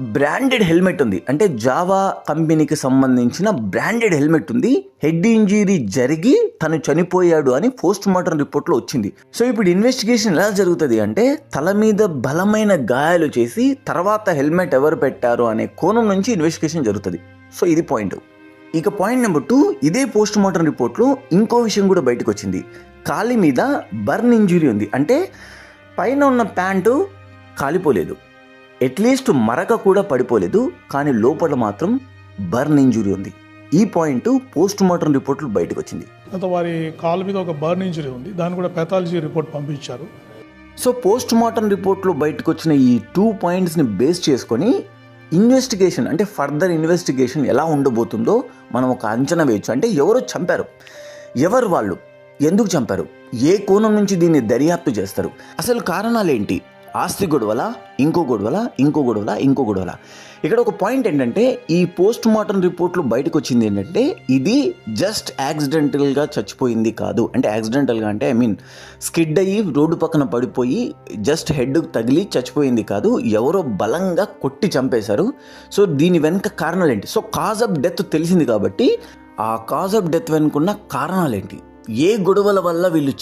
Branded helmet ఉంది. అంటే Java కంపెనీకి సంబంధించిన బ్రాండెడ్ హెల్మెట్ ఉంది. హెడ్ ఇంజరీ జరిగి తను చనిపోయాడు అని పోస్ట్ మార్టం రిపోర్ట్లో వచ్చింది. సో ఇప్పుడు ఇన్వెస్టిగేషన్ ఎలా జరుగుతుంది అంటే తల మీద బలమైన గాయాలు చేసి తర్వాత హెల్మెట్ ఎవరు పెట్టారు అనే కోణం నుంచి ఇన్వెస్టిగేషన్ జరుగుతుంది. సో ఇది పాయింట్. ఇక పాయింట్ నెంబర్ టూ ఇదే పోస్ట్ మార్టం రిపోర్ట్లో ఇంకో విషయం కూడా బయటకు వచ్చింది. కాలి మీద బర్న్ ఇంజురీ ఉంది. అంటే పైన ఉన్న ప్యాంటు కాలిపోలేదు. అట్లీస్ట్ మరక కూడా పడిపోలేదు కానీ లోపల మాత్రం బర్న్ ఇంజురీ ఉంది. ఈ పాయింట్ పోస్ట్ మార్టం రిపోర్ట్లు బయటకు వచ్చింది వారి కాలు మీద ఒక బర్న్ ఇంజరీ ఉంది. దాన్ని కూడా పెథాలజీ రిపోర్ట్ పంపించారు. సో పోస్ట్ మార్టం రిపోర్ట్లో బయటకు వచ్చిన ఈ టూ పాయింట్స్ని బేస్ చేసుకొని ఇన్వెస్టిగేషన్ అంటే ఫర్దర్ ఇన్వెస్టిగేషన్ ఎలా ఉండబోతుందో మనం ఒక అంచనా వేయచ్చు. అంటే ఎవరో చంపారు. ఎవరు వాళ్ళు? ఎందుకు చంపారు? ఏ కోణం నుంచి దీన్ని దర్యాప్తు చేస్తారు? అసలు కారణాలు ఏంటి ఆస్తి గొడవల ఇంకో గొడవల ఇంకో గొడవల ఇంకో గొడవల. ఇక్కడ ఒక పాయింట్ ఏంటంటే ఈ పోస్ట్ మార్టం రిపోర్ట్లో బయటకు వచ్చింది ఏంటంటే ఇది జస్ట్ యాక్సిడెంటల్గా చచ్చిపోయింది కాదు. అంటే యాక్సిడెంటల్గా అంటే ఐ మీన్ స్కిడ్ అయ్యి రోడ్డు పక్కన పడిపోయి జస్ట్ హెడ్ తగిలి చచ్చిపోయింది కాదు. ఎవరో బలంగా కొట్టి చంపేశారు. సో దీని వెనుక కారణాలు ఏంటి సో కాజ్ ఆఫ్ డెత్ తెలిసింది కాబట్టి ఆ కాజ్ ఆఫ్ డెత్ వెనుకున్న కారణాలు ఏంటి ఏ గొడవల వల్ల వీళ్ళు